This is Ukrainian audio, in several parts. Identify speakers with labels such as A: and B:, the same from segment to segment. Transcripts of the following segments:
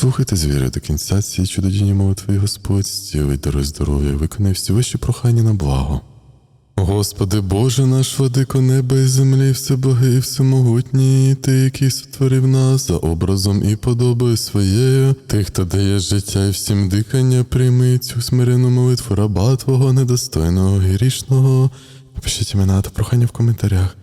A: Слухайте з до кінця ці чудодійні мови Твої Господь, стіли даруй здоров'я, виконай всі ваші прохання на благо. Господи Боже наш, владико неба і землі, всебогий і всемогутній, Ти, який сотворив нас за образом і подобою своєю, Ти, хто дає життя і всім дихання, прийми цю смирену молитву раба Твого недостойного грішного. Напишіть імена та прохання в коментарях.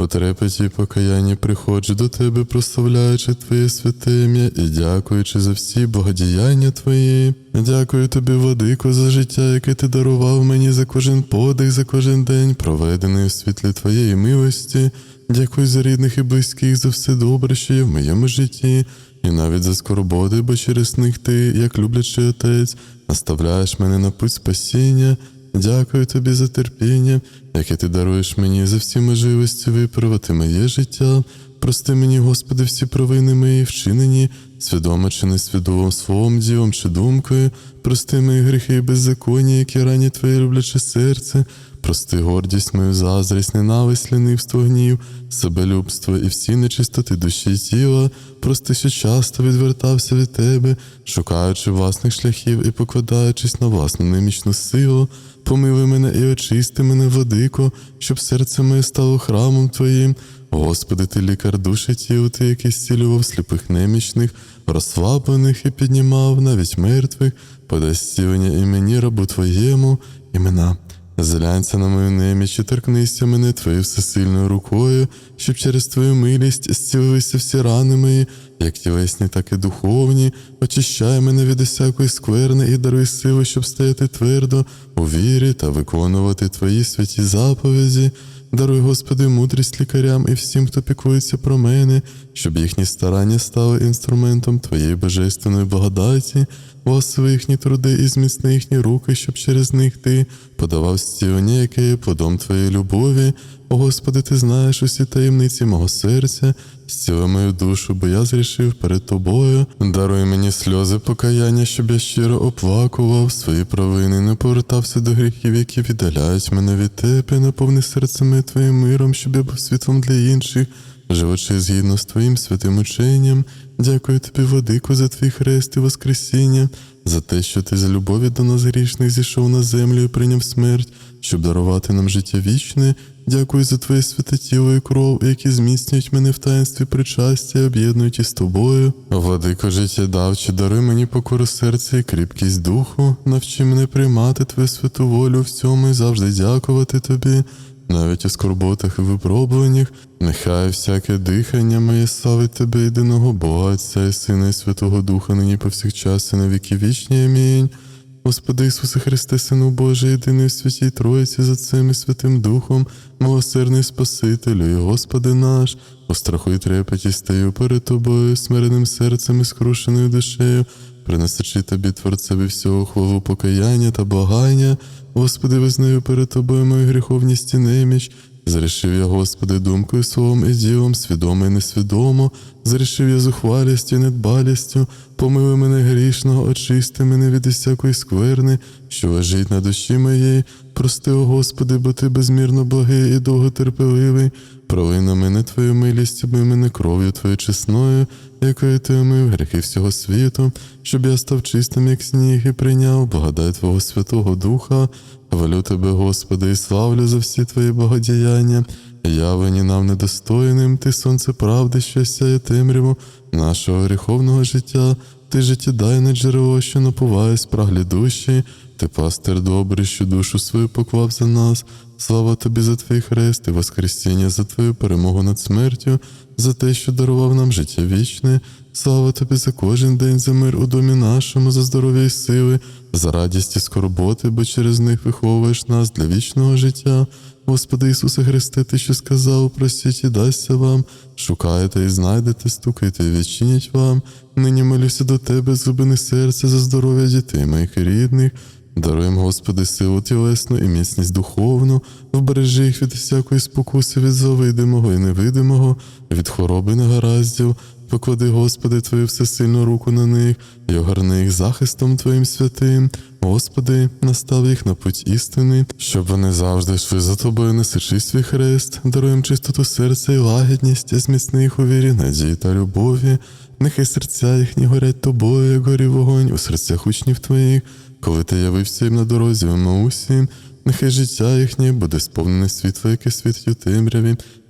A: У трепеті і покаянні приходжу до тебе, прославляючи Твоє святе ім'я і дякуючи за всі благодіяння Твої. Дякую тобі, Владико, за життя, яке ти дарував мені за кожен подих, за кожен день, проведений у світлі Твоєї милості. Дякую за рідних і близьких, за все добре, що є в моєму житті, і навіть за скорботи, бо через них ти, як люблячий отець, наставляєш мене на путь спасіння. Дякую тобі за терпіння, яке ти даруєш мені за всі можливості виправити моє життя. Прости мені, Господи, всі провини мої вчинені, свідомо чи несвідомо словом, ділом чи думкою. Прости мої гріхи і беззаконня, які ранять Твоє любляче серце. Прости гордість мою, заздрість, ненависть, лінивство, гнів, себелюбство і всі нечистоти душі і тіла. Прости, що часто відвертався від тебе, шукаючи власних шляхів і покладаючись на власну немічну силу. Помилуй мене і очисти мене, владико, щоб серце моє стало храмом Твоїм. Господи, ти лікар душі тіл, ти, який зцілював сліпих немічних, розслаблених і піднімав навіть мертвих, подай зцілення і мені, рабу Твоєму, імена. Зглянься на мою неміч і торкнися мене твоєю всесильною рукою, щоб через твою милість зцілилися всі рани мої, як тілесні, так і духовні. Очищай мене від усякої скверни і даруй силу, щоб стояти твердо у вірі та виконувати твої святі заповіді. Даруй, Господи, мудрість лікарям і всім, хто піклується про мене, щоб їхні старання стали інструментом Твоєї божественної благодаті, Благослови їхні труди і зміцни їхні руки, щоб через них ти подавав стілення, яке є плодом Твоєї любові. Господи, Ти знаєш усі таємниці мого серця, зціли мою душу, бо я зрішив перед Тобою. Даруй мені сльози покаяння, щоб я щиро оплакував свої провини, не повертався до гріхів, які віддаляють мене від Тебе, наповни серце моє Твоїм миром, щоб я був світлом для інших. Живучи згідно з Твоїм святим ученням, дякую тобі, Владико, за твій хрест і Воскресіння, за те, що ти з любові до нас грішних зійшов на землю і прийняв смерть, щоб дарувати нам життя вічне. Дякую за твоє святе тіло і кров, які зміцнюють мене в таїнстві причастя об'єднують із тобою. Владико, життя давче, даруй мені покору серця і кріпкість духу, навчи мене приймати твою святу волю в цьому і завжди дякувати тобі навіть у скорботах і випробуваннях, нехай всяке дихання моє славить тебе, єдиного Бога, Отця і Сина і Святого Духа, нині повсякчас і на віки вічні. Амінь. Господи Ісусе Христе, Сину Божий, єдиний в святій Троїці за цим і Святим Духом, милосердний Спасителю і Господи наш, у страху й трепеті стаю перед Тобою, смиреним серцем і скрушеною душею, приносячи тобі Творцеві всього хвалу покаяння та благання, Господи, визнаю перед Тобою мою гріховність і неміч. Зрішив я, Господи, думкою словом і ділом, свідомо і несвідомо, зрішив я зухвалістю і недбалістю, помилуй мене грішного, очисти мене від усякої скверни, що лежить на душі моєї. Прости, о Господи, бо Ти безмірно благий і довготерпеливий. Пролий на мене Твою милість, обий мене кров'ю Твоєю чесною, якою ти омив гріхи всього світу, щоб я став чистим, як сніг, і прийняв благодать Твого Святого Духа. Хвалю Тебе, Господи, і славлю за всі Твої благодіяння. Явлені нам недостойним, Ти сонце правди, що сяє темряву нашого гріховного життя, Ти життєдайне джерело, що напуває спраглі душі, Ти пастир добрий, що душу свою поклав за нас. Слава тобі за твій хрест і Воскресіння, за твою перемогу над смертю, за те, що дарував нам життя вічне. Слава тобі за кожен день, за мир у домі нашому, за здоров'я і сили, за радість і скорботи, бо через них виховуєш нас для вічного життя. Господи Ісусе Христе, Ти що сказав, просіть і дасться вам, шукаєте і знайдете, стукайте і відчинять вам. Нині молюся до Тебе, зубини серця за здоров'я дітей моїх і рідних. Даруємо, Господи, силу тілесну і міцність духовну, вбережи їх від всякої спокуси, від завидимого і невидимого, від хвороби негараздів. Поклади, Господи, Твою всесильну руку на них і огорни їх захистом Твоїм святим. Господи, настав їх на путь істини, щоб вони завжди йшли за тобою, несучи свій хрест, даруєм чистоту серця і лагідність, зміцни їх у вірі, надії та любові. нехай серця їхні горять тобою, як горів вогонь у серцях учнів твоїх, коли ти явився їм на дорозі в Маусі, нехай життя їхнє буде сповнене світло, яке світить у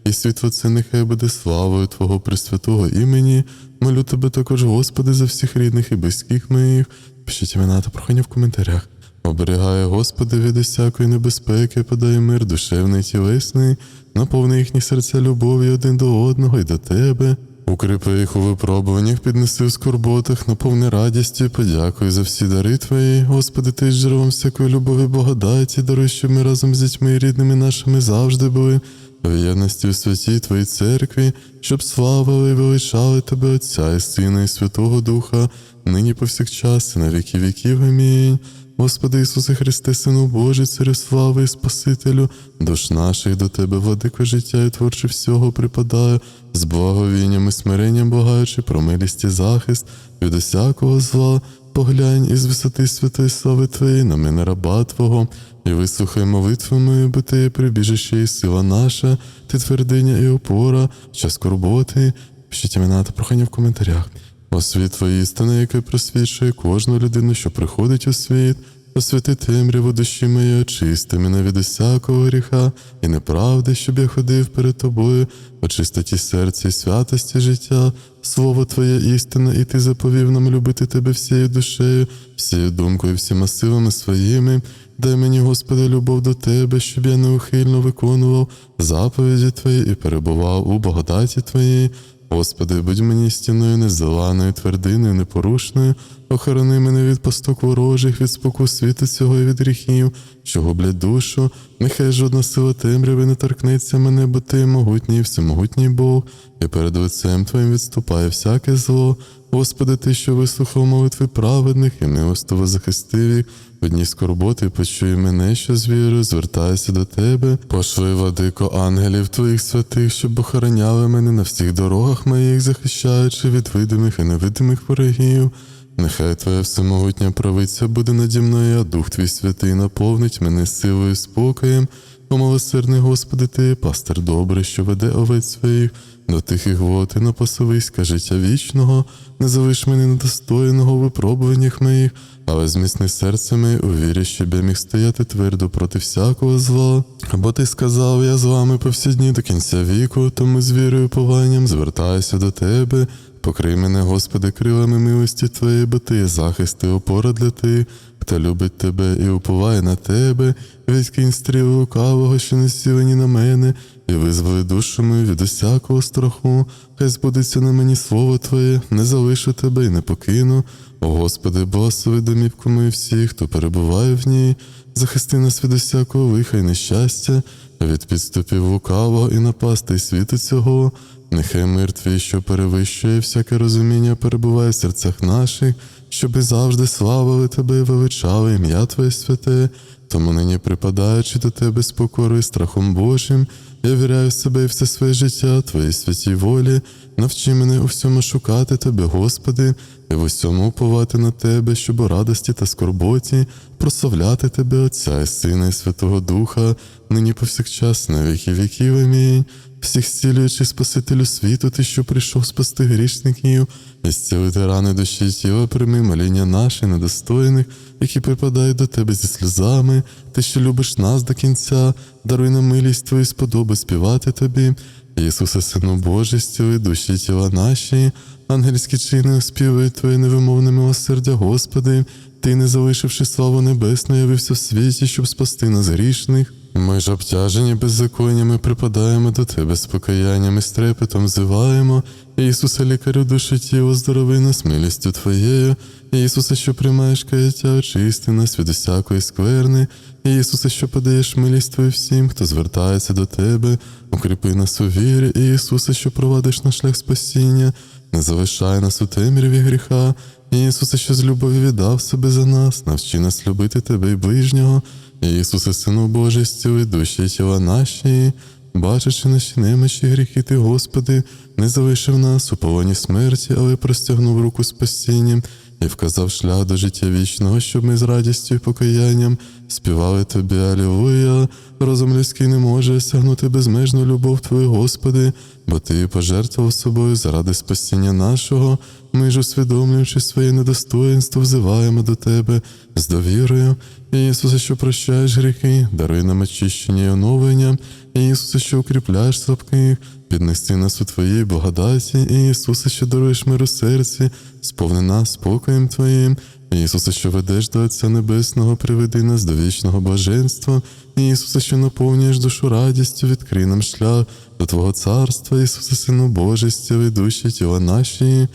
A: і світло це нехай буде славою Твого пресвятого імені. Молю тебе також, Господи, за всіх рідних і близьких моїх. Пишіть імена та прохання в коментарях. Оберігає, Господи, від усякої небезпеки, подає мир душевний і тілесний, наповни їхні серця любов'ю один до одного і до Тебе. Укріпи їх у випробуваннях, піднеси в скорботах, наповни радістю подякуй за всі дари Твої. Господи, Ти ж джерелом всякої любові, благодаті, даруй, щоб ми разом з дітьми і рідними нашими завжди були. В єдності у святій Твоїй церкві, щоб славили і величали Тебе, Отця і Сина, і Святого Духа, нині повсякчас, і на віки віків. Амінь. Господи Ісусе Христе, Сину Божий, Царю слави і Спасителю, душ наших до Тебе, владико життя і творче всього припадаю, з благовінням і смиренням благаючи про милість і захист від усякого зла, поглянь із висоти святої слави Твоєї на мене раба Твого, і вислухай молитву мою, бо Ти прибіжище і сила наша, Ти твердиня і опора, в час скорботи. Пишіть імена та прохання в коментарях. Освітло істини, яке просвічує кожну людину, що приходить у світ, освяти темряву душі моєї, очисти мене від усякого гріха і неправди, щоб я ходив перед тобою, у чистоті серця і святості життя, слово Твоє істина, і ти заповів нам любити тебе всією душею, всією думкою, всіма силами своїми. Дай мені, Господи, любов до Тебе, щоб я неухильно виконував заповіді Твої і перебував у благодаті Твоїй. Господи, будь мені стіною нездоланою, твердиною, непорушною, охорони мене від посток ворожих, від спокус світу цього і від гріхів, що гублять душу, нехай жодна сила темряви не торкнеться мене, бо ти могутній, всемогутній Бог, і перед лицем Твоїм відступає всяке зло. Господи, Ти, що вислухав молитви праведних і милостиво захистив їх, в дні скорботи почуй мене, що з вірою звертаюся до Тебе. Пошли, владико, ангелів Твоїх святих, щоб охороняли мене на всіх дорогах моїх, захищаючи від видимих і невидимих ворогів. Нехай Твоя всемогутня правиця буде наді мною, а Дух Твій святий наповнить мене силою спокоєм. О, милосердний Господи, Ти, пастир добрий, що веде овець своїх, до тихих вод і на пасовиська життя вічного, не залиш мене недостойного випробуваннях моїх, але зміцни серце моє у вірі, щоб я міг стояти твердо проти всякого зла. Бо ти сказав, я з вами по всі дні до кінця віку, тому з вірою пованням звертаюся до тебе. Покрий мене, Господи, крилами милості Твоєї, бо Ти є захист і опора для тих, хто любить Тебе і уповає на Тебе, відкинь стріли лукавого, що не сілені на мене, і визволи душу мою від усякого страху, хай збудеться на мені слово Твоє, не залишу Тебе і не покину. Господи, благослови домівку мою всіх, хто перебуває в ній, захисти нас від усякого лиха і нещастя, від підступів лукавого і напасти світу цього. Нехай мир твій, що перевищує всяке розуміння, перебуває в серцях наших, щоби завжди славили тебе і величали ім'я Твоє святе, тому нині припадаючи до тебе з покорою страхом Божим, я віряю в себе і все своє життя, Твоїй святій волі, навчи мене у всьому шукати Тебе, Господи, і в усьому уповати на Тебе, щоб у радості та скорботі прославляти Тебе, Отця і Сина, і Святого Духа, нині повсякчас, на віки віків. Амінь. Всіх зцілюючи Спасителю світу, ти, що прийшов спасти грішників, і зцілити рани душі і тіла, прийми моління наші недостойних, які припадають до тебе зі сльозами, ти, що любиш нас до кінця, даруй нам милість твою сподоби співати тобі. Ісусе, Сину Божий, зціли душі тіла наші, ангельські чини співають Твоє невимовне милосердя, Господи, Ти, не залишивши славу небесну, явився в світі, щоб спасти нас грішних. Ми ж обтяжені беззаконнями, припадаємо до Тебе з покаянням і з трепетом зиваємо. Ісусе, лікарю душі тіло, здорови нас милістю Твоєю. Ісусе, що приймаєш каяття, очисти нас від усякої скверни. Ісусе, що подаєш милість Твою всім, хто звертається до Тебе, укріпи нас у вірі, Ісусе, що провадиш на шлях спасіння, не залишай нас у темряві гріха. Ісусе, що з любові віддав себе за нас, навчи нас любити Тебе і ближнього. Ісусе, Сину Божий, зціли душі тіла наші, бачачи наші немочі гріхи, Ти, Господи, не залишив нас у полоні смерті, але простягнув руку спасінням і вказав шлях до життя вічного, щоб ми з радістю і покаянням співали Тобі, Алілуя. Розум людський не може осягнути безмежну любов Твою, Господи, бо Ти пожертвував собою заради спасіння нашого, Ми ж, усвідомлюючи своє недостоїнство, взиваємо до Тебе з довірою. Ісусе, що прощаєш гріхи, даруй нам очищення і оновлення. Ісусе, що укріпляєш слабких, піднеси нас у Твоїй благодаті. Ісусе, що даруєш мир у серці, сповни нас спокоєм Твоїм. Ісусе, що ведеш до Отця Небесного, приведи нас до вічного блаженства. Ісусе, що наповнюєш душу радістю, відкрий нам шлях до Твого царства, Ісусе, Сину Божий, душі тіла наші.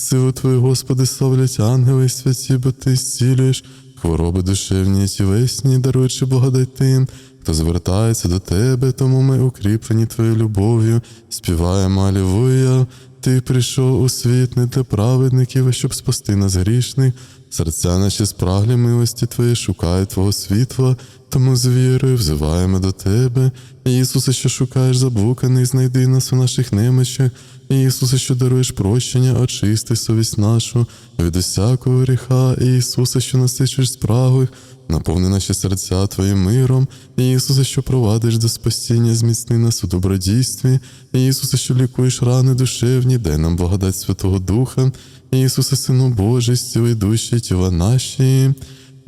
A: Силу Твою, Господи, славлять ангели святі, бо Ти зцілюєш хвороби душевні і тілесні, даруючи благодать тим, хто звертається до Тебе, тому ми укріплені Твоєю любов'ю, співаємо Алілуя. Ти прийшов у світ не для праведників, щоб спасти нас грішних. Серця наші спраглі милості Твої шукають Твого світла, тому з вірою взиваємо до Тебе. Ісусе, що шукаєш заблуканий, знайди нас у наших немочах. Ісусе, що даруєш прощення, очисти совість нашу від усякого гріха. Ісусе, що насичуєш спраглих, наповни наші серця Твоїм миром. Ісусе, що провадиш до спасіння, зміцни нас у добродійстві. Ісусе, що лікуєш рани душевні, дай нам благодать Святого Духа. Ісусе, Сину Божий, зціли душі тіла наші.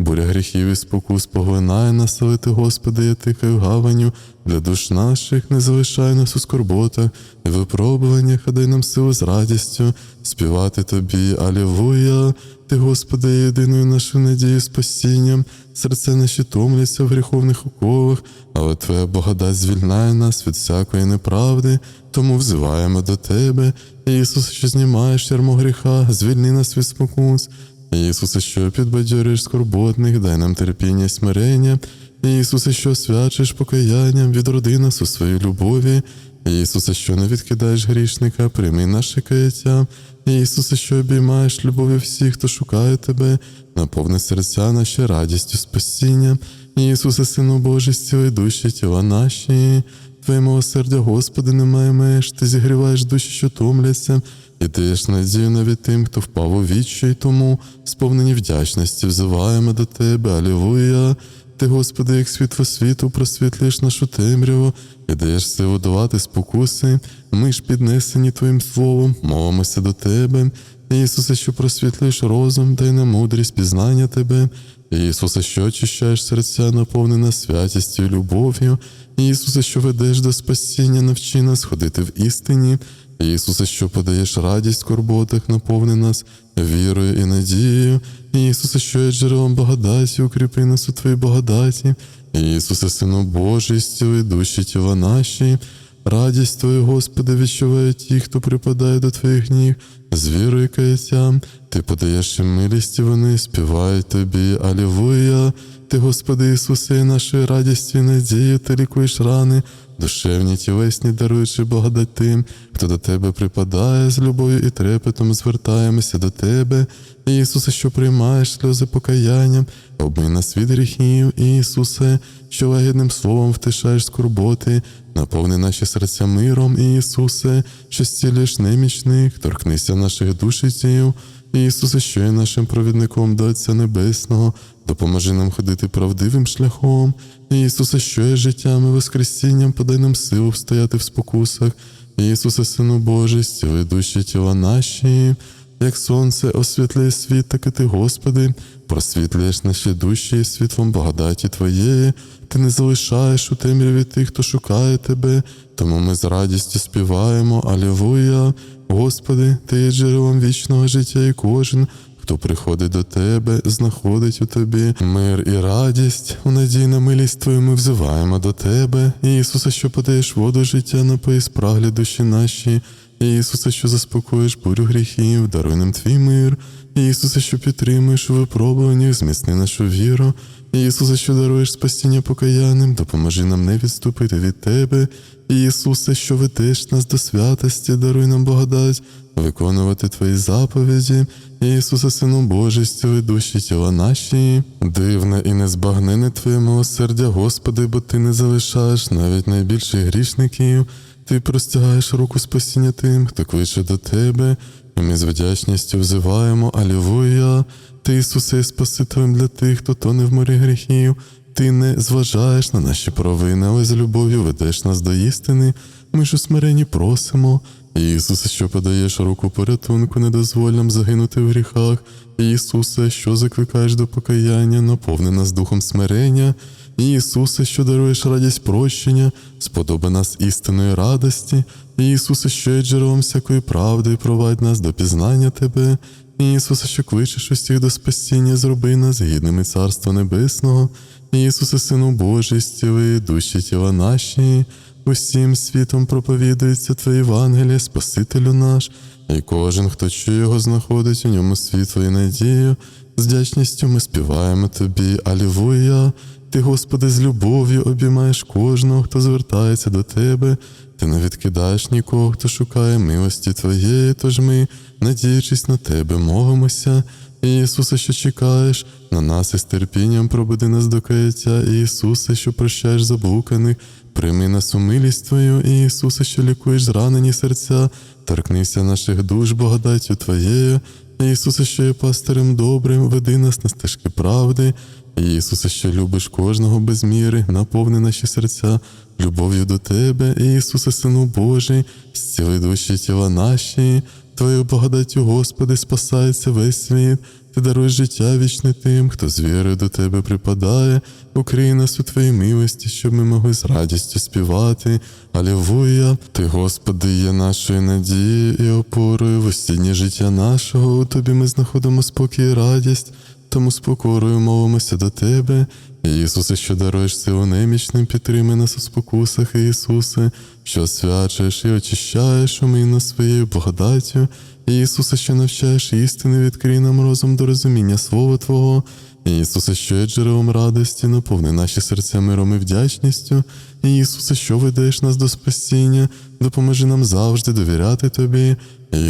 A: Буря гріхів і спокус поглинає нас, але ти, Господи, я тихаю гаваню для душ наших, не залишай нас у скорботах і випробуваннях, а нам силу з радістю співати Тобі, Алілуя. Ти, Господи, єдиною нашою надією спасінням, серця наші томляться в гріховних оковах, але Твоя благодать звільняє нас від всякої неправди, тому взиваємо до Тебе, Ісус, що знімаєш ярмо гріха, звільни нас від спокус. Ісусе, що підбадьорюєш скорботних, дай нам терпіння і смирення. Ісусе, що освячуєш покаянням, відроди нас у своїй любові. Ісусе, що не відкидаєш грішника, прийми наше каяття. Ісусе, що обіймаєш любов'ю всіх, хто шукає тебе, наповни серця наші радістю спасіння. Ісусе, Сину Божий, зціли душі тіла наші. Твоє милосердя, Господи, немає меж, ти зігріваєш душі, що томляться, і даєш надію навіть тим, хто впав у віччя, і тому, сповнені вдячності, взиваємо до Тебе, Алілуя. Ти, Господи, як світло світу, просвітлюєш нашу темряву і даєш силу давати спокуси. Ми ж піднесені Твоїм словом, молимося до Тебе. Ісусе, що просвітлюєш розум, дай нам мудрість пізнання Тебе. Ісусе, що очищаєш серця, наповнена святістю і любов'ю. Ісусе, що ведеш до спасіння, навчи нас ходити в істині. Ісусе, що подаєш радість в скорботах, наповни нас вірою і надією. Ісусе, що є джерелом благодаті, укріпи нас у Твоїй благодаті. Ісусе, Сину Божий, зціли душі тіла наші. Радість Твою, Господи, відчувають ті, хто припадає до Твоїх ніг, з вірою каяттям. Ти подаєш їм милість, вони співають Тобі, Алілуя. Ти, Господи Ісусе, є нашою радістю і надією, ти лікуєш рани, душевні тілесні, даруючи благодать тим, хто до Тебе припадає з любов'ю і трепетом, звертаємося до Тебе. Ісусе, що приймаєш сльози покаянням, обмий нас від гріхів, Ісусе, що лагідним словом втишаєш скорботи, наповни наші серця миром, Ісусе, що зцілюєш немічних, торкнися наших душ і. Ісусе, що є нашим провідником до Отця Небесного, допоможи нам ходити правдивим шляхом. Ісусе, що є життям і воскресінням, подай нам силу встояти в спокусах. Ісусе, Сину Божий, зціли душі тіла наші. Як сонце освітлює світ, так і ти, Господи, просвітлюєш наші душі світлом благодаті Твоєї. Ти не залишаєш у темряві тих, хто шукає Тебе, тому ми з радістю співаємо Алілуя. Господи, Ти є джерелом вічного життя, і кожен, хто приходить до Тебе, знаходить у Тобі мир і радість. У надії на милість Твою ми взиваємо до Тебе, Ісусе, що подаєш воду життя, напої спраглі душі наші. Ісусе, що заспокоїш бурю гріхів, даруй нам твій мир. Ісусе, що підтримуєш у випробуваннях, зміцни нашу віру. Ісусе, що даруєш спасіння покаянним, допоможи нам не відступити від Тебе. Ісусе, що ведеш нас до святості, даруй нам благодать, виконувати Твої заповіді. Ісусе, Сину Божий, зціли душі тіла наші. Дивне і незбагнене Твоє милосердя, Господи, бо Ти не залишаєш навіть найбільших грішників. Ти простягаєш руку спасіння тим, хто кличе до тебе, і ми з вдячністю взиваємо Алілуя. Ти, Ісусе, є Спасителем для тих, хто тоне в морі гріхів. Ти не зважаєш на наші провини, але з любов'ю ведеш нас до істини. Ми ж у смиренні просимо, Ісусе, що подаєш руку порятунку, не дозволь нам загинути в гріхах. Ісусе, що закликаєш до покаяння, наповни нас духом смирення. Ісусе, що даруєш радість прощення, сподоби нас істинної радості. Ісусе, що є джерелом всякої правди, провадь нас до пізнання Тебе. Ісусе, що кличеш усіх до спасіння, зроби нас гідними Царства Небесного. Ісусе, Сину Божий, стіли душі тіла наші. Усім світом проповідується Твоє Євангеліє, Спасителю наш, і кожен, хто чує його, знаходить у ньому світло і надію. З вдячністю ми співаємо Тобі, Алілуя. Ти, Господи, з любов'ю обіймаєш кожного, хто звертається до Тебе. Ти не відкидаєш нікого, хто шукає милості Твоєї, тож ми, надіючись на Тебе, молимося. Ісусе, що чекаєш, на нас із терпінням пробуди нас до каяття, Ісусе, що прощаєш заблуканих, прийми нас у милість Твою, Ісусе, що лікуєш зранені серця, торкнися наших душ благодаттю Твоєю, Ісусе, що є пастирем добрим, веди нас на стежки правди. Ісусе, що любиш кожного без міри, наповни наші серця любов'ю до Тебе, Ісусе, Сину Божий, зціли душі тіла наші, Твоєю благодаттю, Господи, спасається весь світ. Ти даруєш життя вічне тим, хто з вірою до Тебе припадає, укрий нас у Твоїй милості, щоб ми могли з радістю співати. Алілуя! Ти, Господи, є нашою надією і опорою в осіннє життя нашого. У Тобі ми знаходимо спокій і радість, тому з покорою молимося до Тебе. Ісусе, що даруєш силу немічним, підтримай нас у спокусах, Ісусе, що освячуєш і очищаєш умий своєю благодаттю. Ісусе, що навчаєш істини, відкрий нам розум до розуміння Слова Твого. Ісусе, що є джерелом радості, наповни наші серця миром і вдячністю. Ісусе, що ведеш нас до спасіння, допоможи нам завжди довіряти Тобі.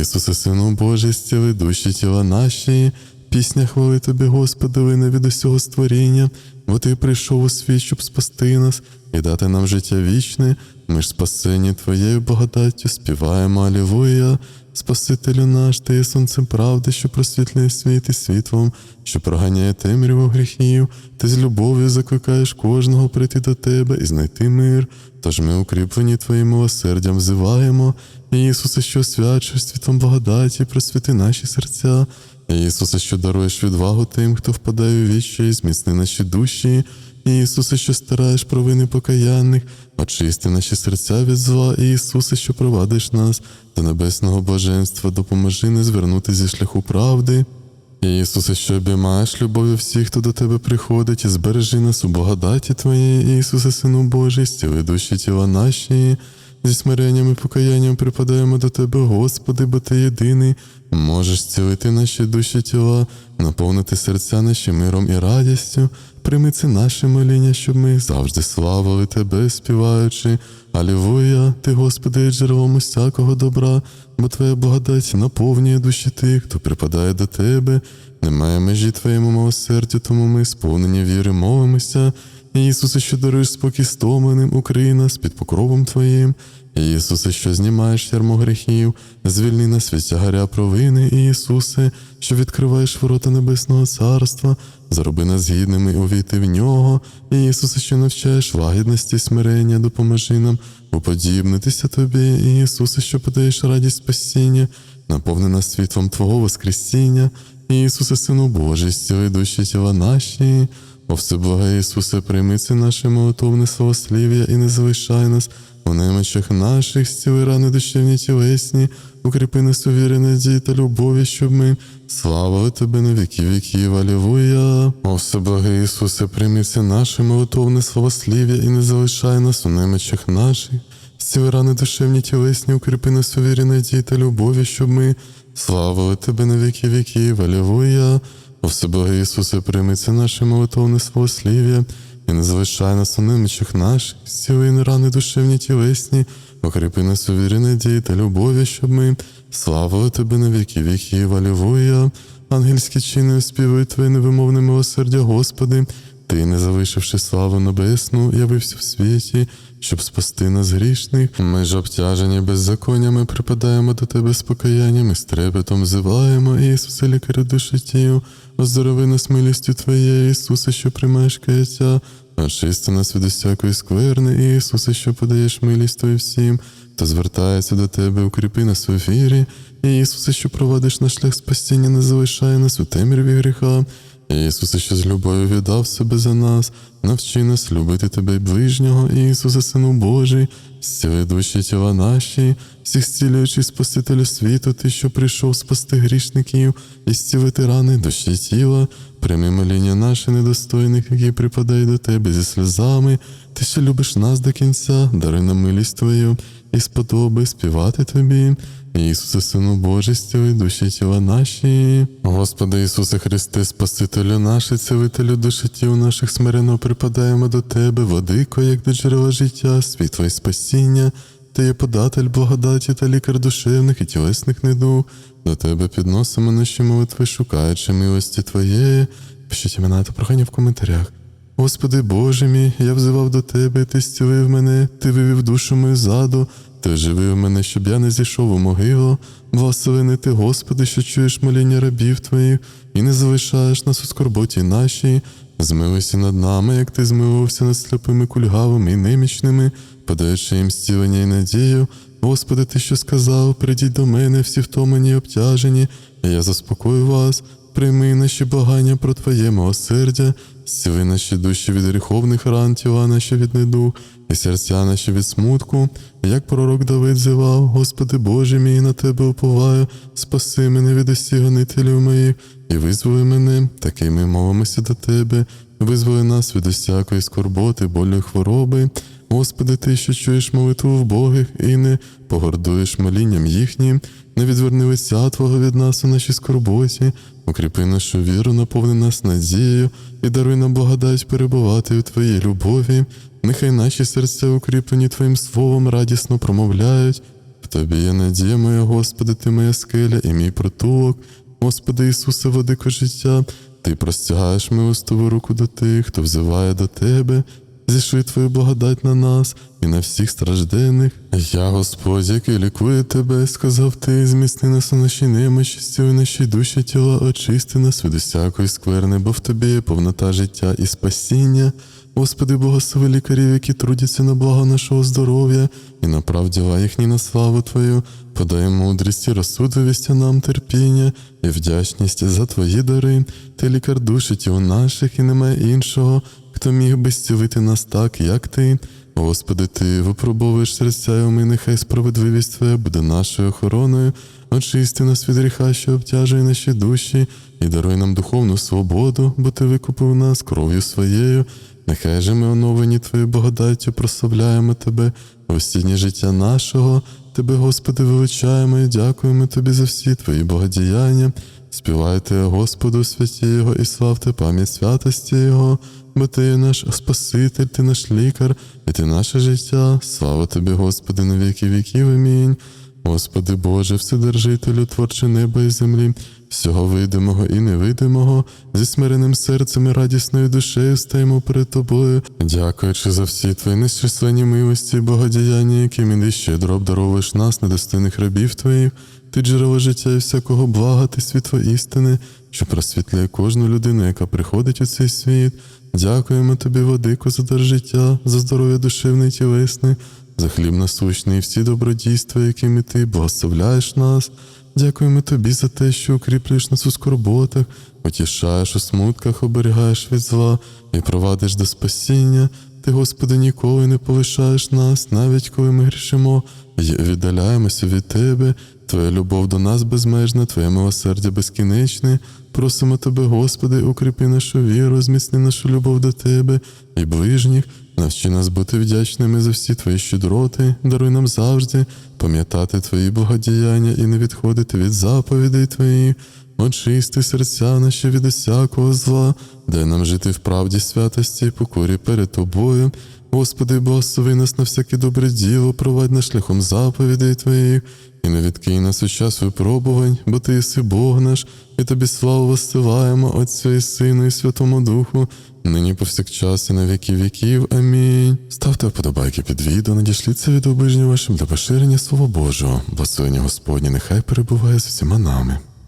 A: Ісусе, Сину Божий, зціли душі тіла наші. Пісня хвали Тобі, Господи, лине від усього створіння, бо Ти прийшов у світ, щоб спасти нас і дати нам життя вічне. Ми ж спасені Твоєю благодаттю, співаємо Алілуя. Спасителю наш, Ти є сонцем правди, що просвітлює світ і світлом, що проганяє темряву гріхів, ти з любов'ю закликаєш кожного прийти до тебе і знайти мир. Тож ми, укріплені Твоїм милосердям, взиваємо. Ісусе, що освячуєш світом благодаті, просвіти наші серця. Ісусе, що даруєш відвагу тим, хто впадає у віччя і зміцни наші душі. Ісусе, що стараєш провини покаянних, очисти наші серця від зла, Ісусе, що провадиш нас до небесного блаженства, допоможи не звернути зі шляху правди. Ісусе, що обіймаєш любов'ю всіх, хто до тебе приходить, і збережи нас у благодаті Твоєї, Ісусе, Сину Божий, стіли душі тіла наші. Зі смиренням і покаянням припадаємо до Тебе, Господи, бо Ти єдиний, можеш зцілити наші душі тіла, наповнити серця наші миром і радістю. Прийми це наше моління, щоб ми завжди славили Тебе, співаючи. Алілуя, Ти, Господи, джерелом усякого добра, бо Твоя благодать наповнює душі тих, хто припадає до Тебе. Немає межі Твоєму милосердю, тому ми, сповнені віри, молимося. Ісусе, що даруєш спокій стомленим, укрий нас під покровом Твоїм. Ісусе, що знімаєш ярмо гріхів, звільни нас від тягаря провини, Ісусе, що відкриваєш ворота Небесного Царства, зроби нас гідними увійти в нього. Ісусе, що навчаєш лагідності і смирення, допоможи нам уподібнитися Тобі, Ісусе, що подаєш радість спасіння, наповни нас світлом Твого Воскресіння. Ісусе, Сину Божий, зціли душі тіла наші. О всеблаге Ісусе, прийми це наше молитовне словослів'я і не залишай нас у немочах наших, зціли рани душевні тілесні, укріпи нас у вірі, надії та любові, щоб ми славили Тебе на віки віків. Алілуя. О всеблаге Ісусе, прийми це наше молитовне словослів'я і не залишай нас у немочах наших. Зціли рани душевні тілесні, укріпи нас у вірі, надії та любові, щоб ми славили Тебе на віки віків. Алілуя. О всеблаге Ісусе, прийми це наше молитовне словослів'я, і незвичайно нас у наших, зціли рани душевні тілесні, укріпи нас у вірі, надії та любові, щоб ми славили Тебе на віки віків. Алілуя. Ангельські чини співають Твоє невимовне милосердя, Господи, Ти, не залишивши славу небесну, явився в світі, щоб спасти нас грішних. Ми ж обтяжені беззаконнями, припадаємо до Тебе з покаянням і з трепетом взиваємо, Ісусе, лікарю душі тіл, оздорови нас милістю Твоєю, Ісусе, що приймаєш каяття, очисти нас від усякої скверни, Ісусе, що подаєш милість Твою всім, хто звертається до Тебе, укріпи нас у вірі, Ісусе, що провадиш наш шлях спасіння, не залишає нас у темряві гріха. Ісусе, що з любов'ю віддав себе за нас, навчи нас любити Тебе ближнього, Ісусе, Сину Божий, зціли душі тіла наші, всіх зцілюючи Спасителю світу, Ти, що прийшов спасти грішників і зцілити рани душі тіла, прийми моління наші недостойних, які припадають до Тебе зі сльозами, Ти, що любиш нас до кінця, даруй нам милість Твою і сподоби співати Тобі. Ісусе, Сину Божий, стіли душі тіла наші. Господи Ісусе Христе, Спасителю наш, і цілителю душі тіл наших смирено припадаємо до Тебе, владико, як до джерела життя, світло і спасіння. Ти є податель благодаті та лікар душевних і тілесних недуг. До Тебе підносимо наші молитви, шукаючи милості Твоєї. Пишіть імена та прохання в коментарях. Господи Боже мій, я взивав до Тебе, Ти зцілив мене, Ти вивів душу мою ззаду, Ти оживив мене, щоб я не зійшов у могилу. Благословений Ти, Господи, що чуєш моління рабів Твоїх і не залишаєш нас у скорботі нашій. Змилуйся над нами, як Ти змилувався над сліпими кульгавими і немічними, подаючи їм зцілення і надію. Господи, Ти що сказав, прийдіть до мене, всі втомлені й обтяжені, і я заспокою вас. Прийми наші багання про Твоє милосердя, зціли наші душі від гріховних ран, тіла наші від недуг, і серця наші від смутку, як пророк Давид зивав, Господи Боже мій, на Тебе уповаю, спаси мене від усіх гонителів моїх, і визволи мене, такими мовимося до Тебе, визволи нас від усякої скорботи, болю хвороби. Господи, Ти, що чуєш молитву вбогих і не погордуєш молінням їхнім, не відверни лиця Твого від нас у нашій скорботі, укріпи нашу віру, наповни нас надією і даруй нам благодать перебувати у Твоїй любові. Нехай наші серця, укріплені Твоїм словом, радісно промовляють. В Тобі є надія моя, Господи, Ти моя скеля і мій притулок. Господи Ісусе, водико життя, Ти простягаєш милостиву руку до тих, хто взиває до Тебе. Зішли Твою благодать на нас і на всіх стражденних. Я, Господь, який лікує тебе, сказав ти, зміцни нас у нашій немощі, стіли наші душі тіла, очисти нас від усякої скверни, бо в тобі є повнота життя і спасіння. Господи, благослови лікарів, які трудяться на благо нашого здоров'я, і направ діла їхні на славу Твою, подай мудрість і розсудливість нам терпіння і вдячність за Твої дари. Ти лікар душі тіл наших, і немає іншого, хто міг би зцілити нас так, як ти. Господи, Ти випробовуєш серця і уми, нехай справедливість Твоя буде нашою охороною, очисти нас від гріха, що обтяжує наші душі, і даруй нам духовну свободу, бо Ти викупив нас кров'ю своєю. Нехай же ми оновлені Твоєю благодаттю прославляємо Тебе в осіннє життя нашого. Тебе, Господи, величаємо і дякуємо Тобі за всі Твої благодіяння. Співайте Господу святі Його і славте пам'ять святості Його, бо Ти є наш Спаситель, Ти наш лікар, і Ти наше життя. Слава Тобі, Господи, на віки віків. Амінь. Господи Боже, Вседержителю, творче неба і землі, всього видимого і невидимого, зі смиреним серцем і радісною душею стаємо перед Тобою, дякуючи за всі Твої нещисленні милості і богодіяння, якими ти щедро обдаровуєш нас, недостойних рабів Твоїх, ти джерело життя і всякого блага, ти світло істини, що просвітляє кожну людину, яка приходить у цей світ. Дякуємо тобі, Владико, за дар життя, за здоров'я душевне і тілесне, за хліб насущний всі добродійства, якими ти благословляєш нас. Дякуємо тобі за те, що укріплюєш нас у скорботах, утішаєш у смутках, оберігаєш від зла і провадиш до спасіння. Ти, Господи, ніколи не полишаєш нас, навіть коли ми грішимо, і віддаляємося від Тебе. Твоя любов до нас безмежна, Твоє милосердя безкінечне. Просимо Тебе, Господи, укріпи нашу віру, зміцни нашу любов до Тебе і ближніх. Навчи нас бути вдячними за всі Твої щедроти, даруй нам завжди пам'ятати Твої благодіяння і не відходити від заповідей Твоїх. Очисти серця наші від усякого зла, дай нам жити в правді святості і покорі перед Тобою. Господи, благослови нас на всяке добре діло, провадь нас шляхом заповідей Твоїх, і не відкинь нас у час випробувань, бо Ти єси Бог наш, і Тобі славу воссилаємо Отцю і Сину, і Святому Духу, нині повсякчас і на віки віків. Амінь. Ставте вподобайки під відео, надішліть це від обижнів вашим для поширення Слова Божого. Благословення Господнє нехай перебуває з усіма нами.